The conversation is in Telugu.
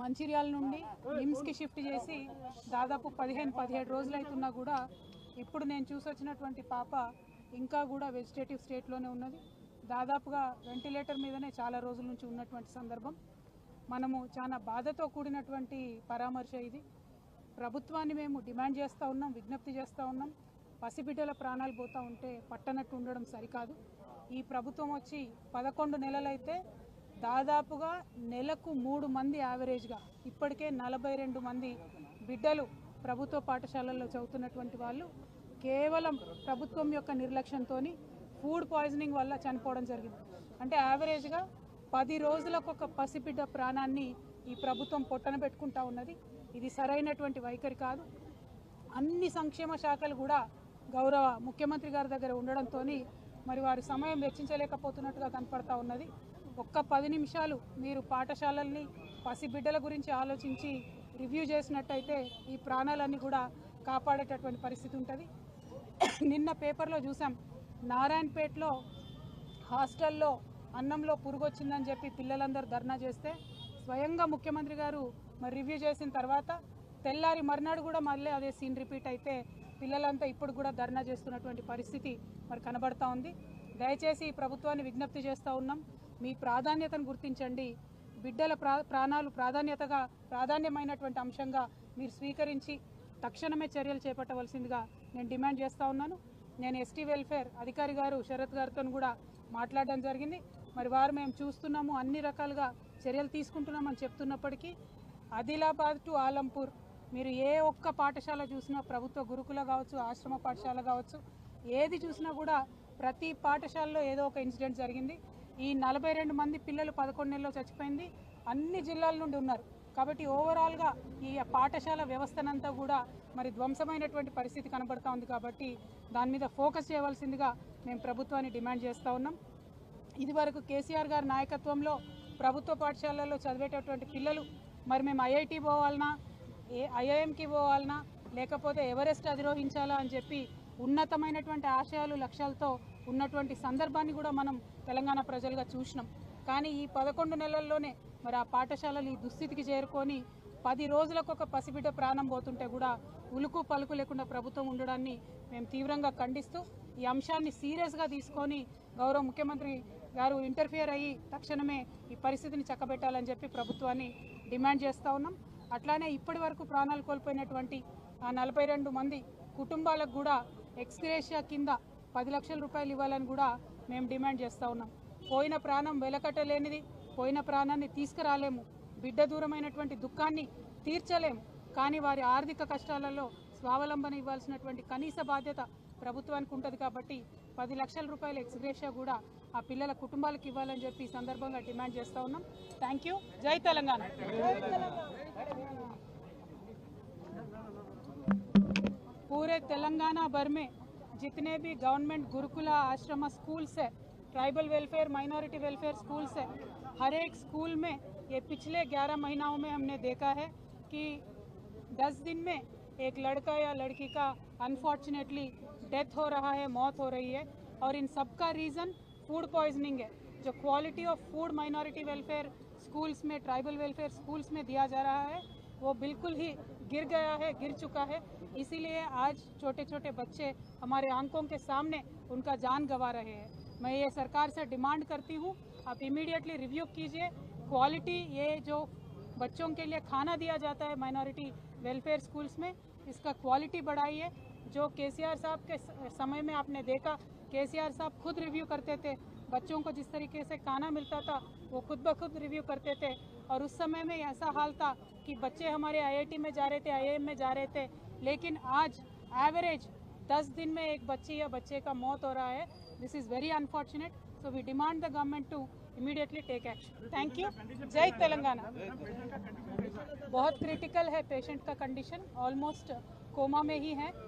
మంచిర్యాల నుండి నిమ్స్కి షిఫ్ట్ చేసి దాదాపు పదిహేను పదిహేడు రోజులు అవుతున్నా కూడా ఇప్పుడు నేను చూసొచ్చినటువంటి పాప ఇంకా కూడా వెజిటేటివ్ స్టేట్లోనే ఉన్నది. దాదాపుగా వెంటిలేటర్ మీదనే చాలా రోజుల నుంచి ఉన్నటువంటి సందర్భం. మనము చాలా బాధతో కూడినటువంటి పరామర్శ ఇది. ప్రభుత్వాన్ని మేము డిమాండ్ చేస్తూ ఉన్నాం విజ్ఞప్తి చేస్తూ ఉన్నాం. పసిబిడ్డల ప్రాణాలు పోతూ ఉంటే పట్టనట్టు ఉండడం సరికాదు. ఈ ప్రభుత్వం వచ్చి పదకొండు నెలలైతే దాదాపుగా నెలకు మూడు మంది యావరేజ్గా ఇప్పటికే నలభై రెండు మంది బిడ్డలు ప్రభుత్వ పాఠశాలల్లో చదువుతున్నటువంటి వాళ్ళు కేవలం ప్రభుత్వం యొక్క నిర్లక్ష్యంతో ఫుడ్ పాయిజనింగ్ వల్ల చనిపోవడం జరిగింది. అంటే యావరేజ్గా పది రోజులకు ఒక పసిబిడ్డ ప్రాణాన్ని ఈ ప్రభుత్వం పొట్టన పెట్టుకుంటా ఉన్నది. ఇది సరైనటువంటి వైఖరి కాదు. అన్ని సంక్షేమ శాఖలు కూడా గౌరవ ముఖ్యమంత్రి గారి దగ్గర ఉండడంతో మరి వారు సమయం వెచ్చించలేకపోతున్నట్టుగా కనపడతా ఉన్నది. ఒక్క పది నిమిషాలు మీరు పాఠశాలల్ని పసిబిడ్డల గురించి ఆలోచించి రివ్యూ చేసినట్టయితే ఈ ప్రాణాలన్నీ కూడా కాపాడేటటువంటి పరిస్థితి ఉంటుంది. నిన్న పేపర్లో చూసాం నారాయణపేటలో హాస్టల్లో అన్నంలో పురుగు వచ్చిందని చెప్పి పిల్లలందరూ ధర్నా చేస్తే స్వయంగా ముఖ్యమంత్రి గారు మరి రివ్యూ చేసిన తర్వాత తెల్లారి మర్నాడు కూడా మళ్ళీ అదే సీన్ రిపీట్ అయితే పిల్లలంతా ఇప్పుడు కూడా ధర్నా చేస్తున్నటువంటి పరిస్థితి మరి కనబడతా ఉంది. దయచేసి ఈ ప్రభుత్వాన్ని విజ్ఞప్తి చేస్తూ ఉన్నాం. మీ ప్రాధాన్యతను గుర్తించండి. బిడ్డల ప్రా ప్రాణాలు ప్రాధాన్యతగా ప్రాధాన్యమైనటువంటి అంశంగా మీరు స్వీకరించి తక్షణమే చర్యలు చేపట్టవలసిందిగా నేను డిమాండ్ చేస్తూ ఉన్నాను. నేను ఎస్టీ వెల్ఫేర్ అధికారి గారు శరత్ గారితో కూడా మాట్లాడడం జరిగింది. మరి వారు మేము చూస్తున్నాము అన్ని రకాలుగా చర్యలు తీసుకుంటున్నామని చెప్తున్నప్పటికీ ఆదిలాబాద్ టు ఆలంపూర్ మీరు ఏ ఒక్క పాఠశాల చూసినా ప్రభుత్వ గురుకుల కావచ్చు ఆశ్రమ పాఠశాల కావచ్చు ఏది చూసినా కూడా ప్రతి పాఠశాలలో ఏదో ఒక ఇన్సిడెంట్ జరిగింది. ఈ నలభై రెండు మంది పిల్లలు పదకొండు నెలలో చచ్చిపోయింది. అన్ని జిల్లాల నుండి ఉన్నారు. కాబట్టి ఓవరాల్గా ఈ పాఠశాల వ్యవస్థనంతా కూడా మరి ధ్వంసమైనటువంటి పరిస్థితి కనబడతా ఉంది కాబట్టి దాని మీద ఫోకస్ చేయవలసిందిగా మేము ప్రభుత్వాన్ని డిమాండ్ చేస్తూ ఉన్నాం. ఇదివరకు కేసీఆర్ గారి నాయకత్వంలో ప్రభుత్వ పాఠశాలల్లో చదివేటటువంటి పిల్లలు మరి మేము ఐఐటి పోవాలనా ఏ ఐఐఎంకి పోవాలనా లేకపోతే ఎవరెస్ట్ అధిరోహించాలా అని చెప్పి ఉన్నతమైనటువంటి ఆశయాలు లక్ష్యాలతో ఉన్నటువంటి సందర్భాన్ని కూడా మనం తెలంగాణ ప్రజలుగా చూసినాం. కానీ ఈ పదకొండు నెలల్లోనే మరి ఆ పాఠశాలలు ఈ దుస్థితికి చేరుకొని పది రోజులకు ఒక పసిబిడ్డ ప్రాణం పోతుంటే కూడా ఉలుకు పలుకు లేకుండా ప్రభుత్వం ఉండడాన్ని మేము తీవ్రంగా ఖండిస్తూ ఈ అంశాన్ని సీరియస్గా తీసుకొని గౌరవ ముఖ్యమంత్రి గారు ఇంటర్ఫియర్ అయ్యి తక్షణమే ఈ పరిస్థితిని చక్కబెట్టాలని చెప్పి ప్రభుత్వాన్ని డిమాండ్ చేస్తూ ఉన్నాం. అట్లానే ఇప్పటి వరకు ప్రాణాలు కోల్పోయినటువంటి ఆ నలభై రెండు మంది కుటుంబాలకు కూడా ఎక్స్గ్రేషియా కింద పది లక్షల రూపాయలు ఇవ్వాలని కూడా మేము డిమాండ్ చేస్తూ ఉన్నాం. పోయిన ప్రాణం వెలకట్టలేనిది పోయిన ప్రాణాన్ని తీసుకురాలేము. బిడ్డ దూరమైనటువంటి దుఃఖాన్ని తీర్చలేము. కానీ వారి ఆర్థిక కష్టాలలో స్వావలంబన ఇవ్వాల్సినటువంటి కనీస బాధ్యత ప్రభుత్వానికి ఉంటుంది కాబట్టి పది లక్షల రూపాయల ఎక్స్గ్రేషియా కూడా ఆ పిల్లల కుటుంబాలకు ఇవ్వాలని చెప్పి ఈ సందర్భంగా డిమాండ్ చేస్తూ ఉన్నాం. Thank you. జై తెలంగాణ. पूरे तेलंगाना भर में जितने भी गवर्नमेंट गुरुकुला, आश्रम, स्कूल्स है, tribal welfare, minority welfare schools है, हर एक स्कूल में ये पिछले 11 महीनों में हमने देखा है कि 10 दिन में एक लड़का या लड़की का अनफॉर्चुनेटली डेथ हो रहा है, मौत हो रही है और इन सब का रीज़न फ़ूड पॉइजनिंग है, जो quality of food minority welfare schools में ट्राइबल वेलफेयर स्कूल्स में दिया जा रहा है। वो बिल्कुल ही गिर गया है, गिर चुका है। इसीलिए आज छोटे छोटे बच्चे हमारे आँखों के सामने उनका जान गंवा रहे हैं। मैं ये सरकार से डिमांड करती हूँ, आप इमीडिएटली रिव्यू कीजिए। क्वालिटी ये जो बच्चों के लिए खाना दिया जाता है माइनॉरिटी वेलफेयर स्कूल्स में, इसका क्वालिटी बढ़ाइए। जो केसीआर साहब के समय में आपने देखा केसीआर साहब खुद रिव्यू करते थे बच्चों को जिस तरीके से खाना मिलता था वो खुद ब खुद रिव्यू करते थे। और उस समय में ऐसा हाल था कि बच्चे हमारे आईआईटी में जा रहे थे आईआईएम में जा रहे थे लेकिन आज एवरेज दस दिन में एक बच्ची या बच्चे का मौत हो रहा है। This is very unfortunate so we demand the government to immediately take action thank you जय तेलंगाना बहुत क्रिटिकल है पेशेंट का कंडीशन ऑलमोस्ट कोमा में ही है।